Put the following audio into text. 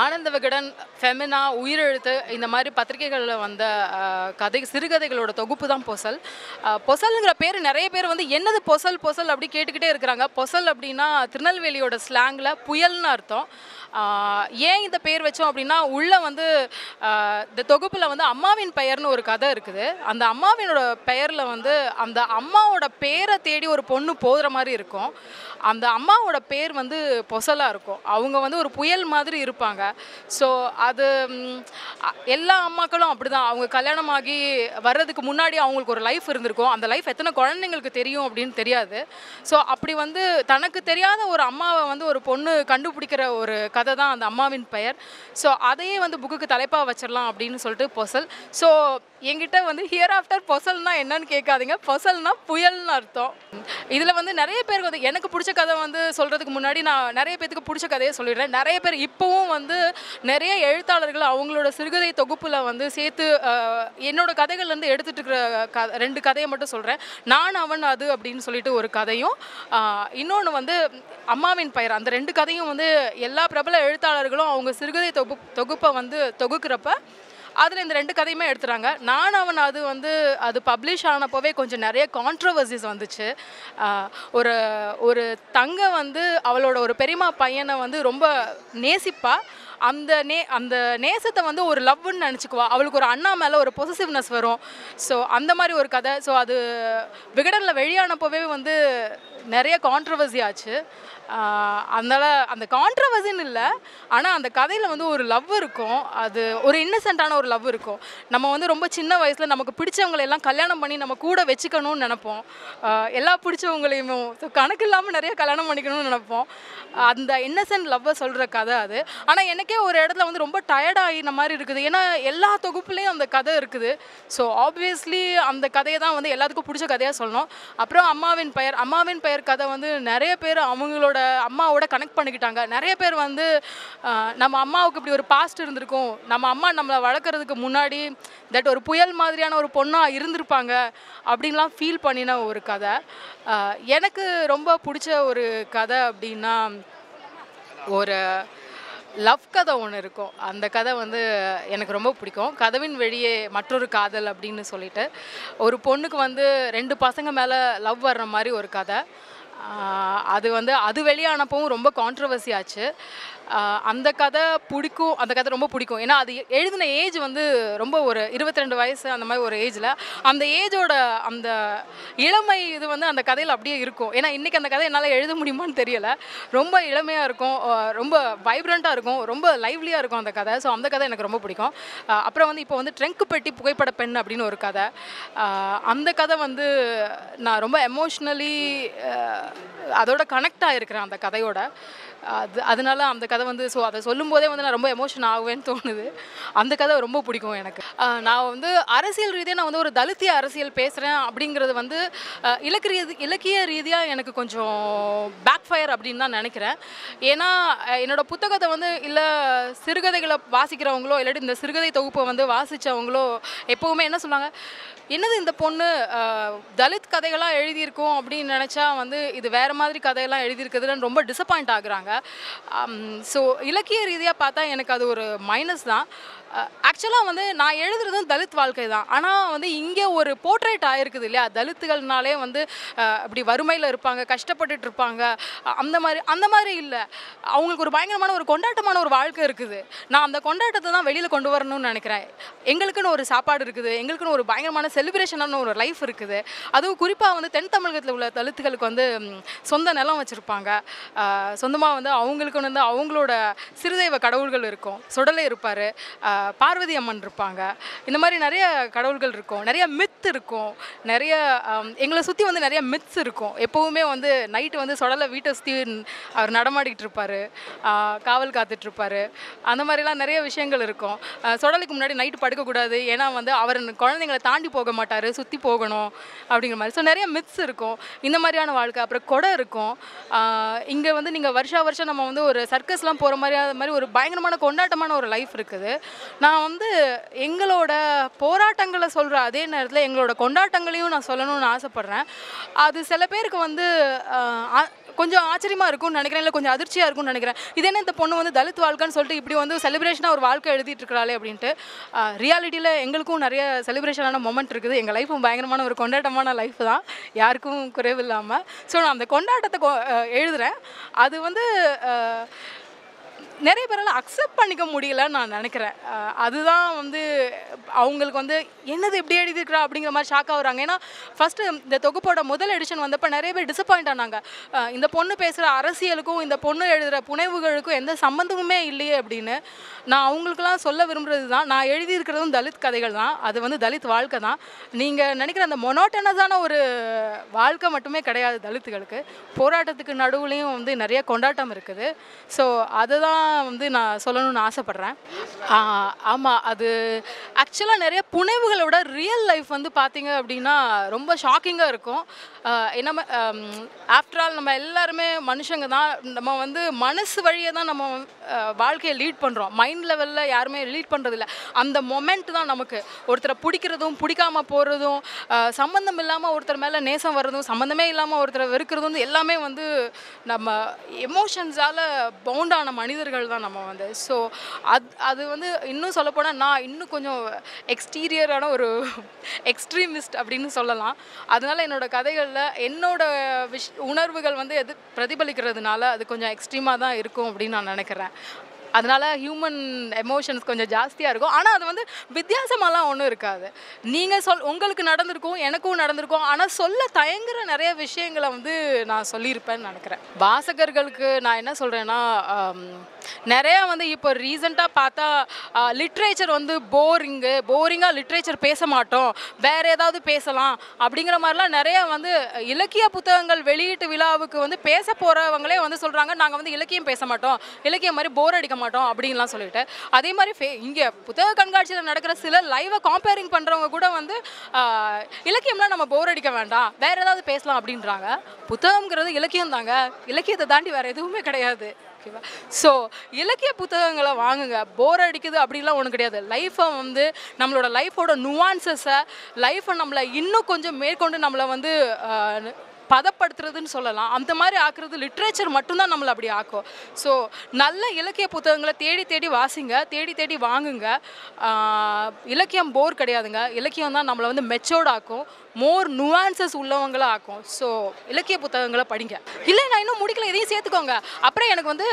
Ananda Vikatan Femina உயிரெழுத்து இந்த மாதிரி பத்திரிகைகளில் வந்த கதை சிறுகதைகளோட தொகுப்பு தான் பொசல். பொசலுங்கிற பொசல்ங்கிற பேர் நிறைய பேர் வந்து என்னது பொசல் பொசல்? அப்படி கேட்டுக்கிட்டே இருக்கிறாங்க. பொசல் அப்படின்னா திருநெல்வேலியோட ஸ்லாங்கில் புயல்னு அர்த்தம். ஏன் இந்த பேர் வச்சோம் அப்படின்னா உள்ளே வந்து இந்த தொகுப்பில் வந்து அம்மாவின் பெயர்னு ஒரு கதை இருக்குது. அந்த அம்மாவினோட பெயரில் வந்து அந்த அம்மாவோட பேரை தேடி ஒரு பொண்ணு போகிற மாதிரி இருக்கும். அந்த அம்மாவோட பேர் வந்து பொசலாக இருக்கும். அவங்க வந்து ஒரு புயல் மாதிரி இருப்பாங்க. ஸோ அது எல்லா அம்மாக்களும் அப்படிதான். அவங்க கல்யாணம் ஆகி வர்றதுக்கு முன்னாடி அவங்களுக்கு ஒரு லைஃப் இருந்திருக்கும். அந்த லைஃப் எத்தனை குழந்தைங்களுக்கு தெரியும் அப்படின்னு தெரியாது. ஸோ அப்படி வந்து தனக்கு தெரியாத ஒரு அம்மாவை வந்து ஒரு பொண்ணு கண்டுபிடிக்கிற ஒரு கதை தான் அந்த அம்மாவின் பெயர். ஸோ அதையே வந்து புக்குக்கு தலைப்பாக வச்சிடலாம் அப்படின்னு சொல்லிட்டு பொசல். ஸோ எங்கிட்ட வந்து ஹியர் ஆஃப்டர் பொசல்னா என்னன்னு கேட்காதீங்க. பொசல்னா புயல்னு அர்த்தம். இதில் வந்து நிறைய பேருக்கு வந்து எனக்கு பிடிச்ச கதை வந்து சொல்கிறதுக்கு முன்னாடி நான் நிறைய பேத்துக்கு பிடிச்ச கதையை சொல்லிடுறேன். நிறைய பேர் இப்போவும் வந்து வந்து நிறைய எழுத்தாளர்கள் அவங்களோட சிறுகதை தொகுப்பில் வந்து சேர்த்து என்னோட கதைகள்லேருந்து எடுத்துகிட்டு இருக்கிற க ரெண்டு கதையை மட்டும் சொல்கிறேன் நான் அவன் அது அப்படின்னு சொல்லிட்டு ஒரு கதையும் இன்னொன்று வந்து அம்மாவின் பயிர். அந்த ரெண்டு கதையும் வந்து எல்லா பிரபல எழுத்தாளர்களும் அவங்க சிறுகதை தொகு தொகுப்பை வந்து தொகுக்கிறப்ப அதில் இந்த ரெண்டு கதையுமே எடுத்துகிறாங்க நான் அவன் அது வந்து அது பப்ளிஷ் ஆனப்போவே கொஞ்சம் நிறைய கான்ட்ரவர்சிஸ் வந்துச்சு. ஒரு ஒரு தங்க வந்து அவளோட ஒரு பெரியம்மா பையனை வந்து ரொம்ப நேசிப்பாள் அந்த நே அந்த நேசத்தை வந்து ஒரு லவ்னு நினச்சிக்குவா. அவளுக்கு ஒரு அண்ணா மேலே ஒரு பொசசிவ்னஸ் வரும். ஸோ அந்த மாதிரி ஒரு கதை. ஸோ அது விகடனில் வெளியானப்போவே வந்து நிறைய கான்ட்ரவர்சி ஆச்சு. அதனால் அந்த கான்ட்ரவர்சின்னு இல்லை ஆனால் அந்த கதையில் வந்து ஒரு லவ் இருக்கும். அது ஒரு இன்னசென்ட்டான ஒரு லவ் இருக்கும். நம்ம வந்து ரொம்ப சின்ன வயசில் நமக்கு பிடிச்சவங்களை எல்லாம் கல்யாணம் பண்ணி நம்ம கூட வச்சுக்கணும்னு நினைப்போம். எல்லா பிடிச்சவங்களையும் ஸோ கணக்கு இல்லாமல் நிறைய கல்யாணம் பண்ணிக்கணும்னு நினைப்போம். அந்த இன்னசென்ட் லவ்வை சொல்கிற கதை அது. ஆனால் எனக்கே ஒரு இடத்துல வந்து ரொம்ப டயர்டாகின மாதிரி இருக்குது. ஏன்னா எல்லா தொகுப்புலேயும் அந்த கதை இருக்குது. ஸோ ஆப்வியஸ்லி அந்த கதையை தான் வந்து எல்லாத்துக்கும் பிடிச்ச கதையாக சொல்லணும். அப்புறம் அம்மாவின் பெயர் அம்மாவின் பெயர் கதை வந்து நிறைய பேர் அவங்களோட அம்மாவோட கனெக்ட் பண்ணிக்கிட்டாங்க. நிறைய பேர் வந்து நம்ம அம்மாவுக்கு இப்படி ஒரு பாஸ்ட் இருந்திருக்கும். நம்ம அம்மா நம்மளை வளர்க்குறதுக்கு முன்னாடி தட் ஒரு புயல் மாதிரியான ஒரு பொண்ணாக இருந்திருப்பாங்க அப்படின்லாம் ஃபீல் பண்ணின ஒரு கதை. எனக்கு ரொம்ப பிடிச்ச ஒரு கதை அப்படின்னா ஒரு லவ் கதை ஒன்று இருக்கும். அந்த கதை வந்து எனக்கு ரொம்ப பிடிக்கும். கதவின் வெளியே மற்றொரு காதல் அப்படின்னு சொல்லிட்டு ஒரு பொண்ணுக்கு வந்து ரெண்டு பசங்க மேலே லவ் வர்ற மாதிரி ஒரு கதை. அது வந்து அது வெளியானப்பவும் ரொம்ப கான்ட்ரவர்சி ஆச்சு. அந்த கதை பிடிக்கும் அந்த கதை ரொம்ப பிடிக்கும். ஏன்னா அது எழுதின ஏஜ் வந்து ரொம்ப ஒரு இருபத்தி ரெண்டு வயசு அந்த மாதிரி ஒரு ஏஜில் அந்த ஏஜோட அந்த இளமை இது வந்து அந்த கதையில் அப்படியே இருக்கும். ஏன்னா இன்றைக்கி அந்த கதை என்னால் எழுத முடியுமான்னு தெரியலை. ரொம்ப இளமையாக இருக்கும் ரொம்ப வைப்ரண்ட்டாக இருக்கும் ரொம்ப லைவ்லியாக இருக்கும் அந்த கதை. ஸோ அந்த கதை எனக்கு ரொம்ப பிடிக்கும். அப்புறம் வந்து இப்போ வந்து ட்ரெங்கு பெட்டி புகைப்பட பெண் அப்படின்னு ஒரு கதை. அந்த கதை வந்து நான் ரொம்ப எமோஷ்னலி அதோட கனெக்ட் ஆகிருக்கிறேன் அந்த கதையோட. அது அதனால அந்த கதை வந்து ஸோ அதை சொல்லும்போதே வந்து நான் ரொம்ப எமோஷன் ஆகுவேன்னு தோணுது. அந்த கதை ரொம்ப பிடிக்கும் எனக்கு. நான் வந்து அரசியல் ரீதியாக நான் வந்து ஒரு தலித்திய அரசியல் பேசுகிறேன் அப்படிங்கிறது வந்து ஆஹ் இலக்கிய ரீதி இலக்கிய ரீதியாக எனக்கு கொஞ்சம் பேக் ஃபயர் அப்படின்னு தான் நினைக்கிறேன். ஏன்னா என்னோட புத்தகத்தை வந்து இல்லை சிறுகதைகளை வாசிக்கிறவங்களோ இல்லாட்டி இந்த சிறுகதை தொகுப்பை வந்து வாசித்தவங்களோ எப்போவுமே என்ன சொல்லுவாங்க என்னது இந்த பொண்ணு? தலித் கதைகளாக எழுதியிருக்கோம் அப்படின்னு நினச்சா வந்து இது வேறு மாதிரி கதையெல்லாம் எழுதியிருக்குதுன்னு ரொம்ப டிசப்பாயிண்ட் ஆகுறாங்க. ஸோ um, இலக்கிய ரீதியாக பார்த்தா எனக்கு அது ஒரு மைனஸ் தான். ஆக்சுவலாக வந்து நான் எழுதுறதும் தலித் வாழ்க்கை தான். ஆனால் வந்து இங்கே ஒரு போர்ட்ரேட் ஆயிருக்குது இல்லையா? தலித்துகள்னாலே வந்து இப்படி வறுமையில் இருப்பாங்க கஷ்டப்பட்டுட்டு இருப்பாங்க. அந்த மாதிரி அந்த மாதிரி இல்லை. அவங்களுக்கு ஒரு பயங்கரமான ஒரு கொண்டாட்டமான ஒரு வாழ்க்கை இருக்குது. நான் அந்த கொண்டாட்டத்தை தான் வெளியில் கொண்டு வரணும்னு நினைக்கிறேன். எங்களுக்குன்னு ஒரு சாப்பாடு இருக்குது. எங்களுக்குன்னு ஒரு பயங்கரமான செலிப்ரேஷனான ஒரு லைஃப் இருக்குது. அதுவும் குறிப்பாக வந்து தென் தமிழகத்தில் உள்ள தலித்துகளுக்கு வந்து சொந்த நிலம் வச்சுருப்பாங்க. சொந்தமாக வந்து அவங்களுக்குன்னு வந்து அவங்களோட சிறுதெய்வ கடவுள்கள் இருக்கும். சுடலை இருப்பார். பார்வதி அம்மன் இருப்பாங்க. இந்த மாதிரி நிறைய கடவுள்கள் இருக்கும். நிறைய மித் இருக்கும். நிறைய எங்களை சுற்றி வந்து நிறைய மித்ஸ் இருக்கும். எப்போவுமே வந்து நைட்டு வந்து சுடலை வீட்டை சுற்றி அவர் நடமாடிக்கிட்டு இருப்பார். காவல் காத்துட்ருப்பார் அந்த மாதிரிலாம் நிறைய விஷயங்கள் இருக்கும். சுடலுக்கு முன்னாடி நைட்டு படுக்கக்கூடாது. ஏன்னா வந்து அவர் குழந்தைங்களை தாண்டி போக மாட்டார். சுற்றி போகணும் அப்படிங்கிற மாதிரி. ஸோ நிறைய மித்ஸ் இருக்கும். இந்த மாதிரியான வாழ்க்கை. அப்புறம் கொடை இருக்கும். இங்கே வந்து நீங்கள் வருஷா வருஷம் நம்ம வந்து ஒரு சர்க்கஸ்லாம் போகிற மாதிரி அது மாதிரி ஒரு பயங்கரமான கொண்டாட்டமான ஒரு லைஃப் இருக்குது. நான் வந்து எங்களோட போராட்டங்களை சொல்கிற அதே நேரத்தில் எங்களோட கொண்டாட்டங்களையும் நான் சொல்லணும்னு ஆசைப்பட்றேன். அது சில பேருக்கு வந்து கொஞ்சம் ஆச்சரியமாக இருக்கும்னு நினைக்கிறேன். இல்லை கொஞ்சம் அதிர்ச்சியாக இருக்கும்னு நினைக்கிறேன். இது என்ன இந்த பொண்ணு வந்து தலித் வாழ்க்கைன்னு சொல்லிட்டு இப்படி வந்து செலிப்ரேஷனாக ஒரு வாழ்க்கை எழுதிட்டு இருக்கிறாளே அப்படின்ட்டு ரியாலிட்டியில் எங்களுக்கும் நிறைய செலிப்ரேஷனான மொமெண்ட் இருக்குது. எங்கள் லைஃப்பும் பயங்கரமான ஒரு கொண்டாட்டமான லைஃப் தான். யாருக்கும் குறைவில்லாமல் ஸோ நான் அந்த கொண்டாட்டத்தை கொ- எழுதுகிறேன் அது வந்து நிறைய பேரால் அக்செப்ட் பண்ணிக்க முடியலன்னு நான் நினைக்கிறேன். அதுதான் வந்து அவங்களுக்கு வந்து என்னது இப்படி எழுதியிருக்கிறா அப்படிங்கிற மாதிரி ஷாக் ஆகுறாங்க. ஏன்னா ஃபஸ்ட்டு இந்த தொகுப்போட முதல் எடிஷன் வந்தப்போ நிறைய பேர் டிசப்பாயிண்ட் ஆனாங்க. இந்த பொண்ணு பேசுகிற அரசியலுக்கும் இந்த பொண்ணு எழுதுகிற புனைவுகளுக்கும் எந்த சம்மந்தமுமே இல்லையே அப்படின்னு நான் அவங்களுக்குலாம் சொல்ல விரும்புகிறது தான் நான் எழுதியிருக்கிறதும் தலித் கதைகள் தான். அது வந்து தலித் வாழ்க்கை தான். நீங்கள் நினைக்கிற அந்த மொனோட்டனஸான ஒரு வாழ்க்கை மட்டுமே கிடையாது தலித்துகளுக்கு. போராட்டத்துக்கு நடுவுலையும் வந்து நிறைய கொண்டாட்டம் இருக்குது. ஸோ அதுதான் வந்து நான் சொல்லணும்னு ஆசைப்பட்றேன். ஆமாம் அது ஆக்சுவலாக நிறைய புனைவுகளோட ரியல் லைஃப் வந்து பார்த்தீங்க அப்படின்னா ரொம்ப ஷாக்கிங்காக இருக்கும். என்ன ஆஃப்டர் ஆல் நம்ம எல்லாருமே மனுஷங்க தான். நம்ம வந்து மனசு வழியை தான் நம்ம வாழ்க்கையை லீட் பண்ணுறோம் மைண்ட் லெவலில் யாருமே லீட் பண்ணுறதில்ல அந்த மொமெண்ட் தான் நமக்கு. ஒருத்தரை பிடிக்கிறதும் பிடிக்காமல் போகிறதும் சம்மந்தம் இல்லாமல் ஒருத்தர் மேலே நேசம் வர்றதும் சம்மந்தமே இல்லாமல் ஒருத்தரை வெறுக்கிறதும் எல்லாமே வந்து நம்ம எமோஷன்ஸால் பவுண்டான மனிதர்கள் தான் நம்ம வந்து. ஸோ அது அது வந்து இன்னும் சொல்லப்போனால் நான் இன்னும் கொஞ்சம் எக்ஸ்டீரியரான ஒரு எக்ஸ்ட்ரீமிஸ்ட் அப்படின்னு சொல்லலாம். அதனால் என்னோட கதைகளில் என்னோட விஷ் உணர்வுகள் வந்து எது பிரதிபலிக்கிறதுனால அது கொஞ்சம் எக்ஸ்ட்ரீமாக தான் இருக்கும் அப்படின்னு நான் நினைக்கிறேன். அதனால் ஹியூமன் எமோஷன்ஸ் கொஞ்சம் ஜாஸ்தியாக இருக்கும். ஆனால் அது வந்து வித்தியாசமாலாம் ஒன்றும் இருக்காது. நீங்கள் சொல் உங்களுக்கு நடந்திருக்கும் எனக்கும் நடந்திருக்கும். ஆனால் சொல்ல தயங்குற நிறைய விஷயங்களை வந்து நான் சொல்லியிருப்பேன்னு நினைக்கிறேன். வாசகர்களுக்கு நான் என்ன சொல்கிறேன்னா நிறையா வந்து இப்போ ரீசெண்டாக பார்த்தா லிட்ரேச்சர் வந்து போரிங்கு போரிங்காக லிட்ரேச்சர் பேச மாட்டோம். வேற ஏதாவது பேசலாம் அப்படிங்கிற மாதிரிலாம் நிறையா வந்து இலக்கிய புத்தகங்கள் வெளியீட்டு விழாவுக்கு வந்து பேச போகிறவங்களே வந்து சொல்கிறாங்க நாங்கள் வந்து இலக்கியம் பேச மாட்டோம். இலக்கியம் மாதிரி போர் அடிக்க மாட்டோம் அப்படின்லாம் சொல்லிட்டு. அதே மாதிரி ஃபே இங்கே புத்தக கண்காட்சியில் நடக்கிற சில லைவை காம்பேரிங் பண்ணுறவங்க கூட வந்து இலக்கியம்லாம் நம்ம போர் அடிக்க வேண்டாம். வேறு ஏதாவது பேசலாம் அப்படின்றாங்க. புத்தகங்கிறது இலக்கியம் தாங்க இலக்கியத்தை தாண்டி வேறு எதுவுமே கிடையாது. ஓகேவா ஸோ இலக்கிய புத்தகங்களை வாங்குங்க. போர் அடிக்குது அப்படிலாம் ஒன்றும் கிடையாது. லைஃப்பை வந்து நம்மளோட லைஃபோட நுவான்சஸை லைஃப்பை நம்மளை இன்னும் கொஞ்சம் மேற்கொண்டு நம்மளை வந்து பதப்படுத்துறதுன்னு சொல்லலாம். அந்த மாதிரி ஆக்குறது லிட்ரேச்சர் மட்டும்தான் நம்மளை அப்படி ஆக்கும். ஸோ நல்ல இலக்கிய புத்தகங்களை தேடி தேடி வாசிங்க தேடி தேடி வாங்குங்க. இலக்கியம் போர் கிடையாதுங்க. இலக்கியம் தான் நம்மளை வந்து மெச்சோர்ட் ஆக்கும். மோர் நுவான்சஸ் உள்ளவங்களாக ஆக்கும். ஸோ இலக்கிய புத்தகங்களை படிங்க. இல்லை நான் இன்னும் முடிக்கல. இதையும் சேர்த்துக்கோங்க. அப்புறம் எனக்கு வந்து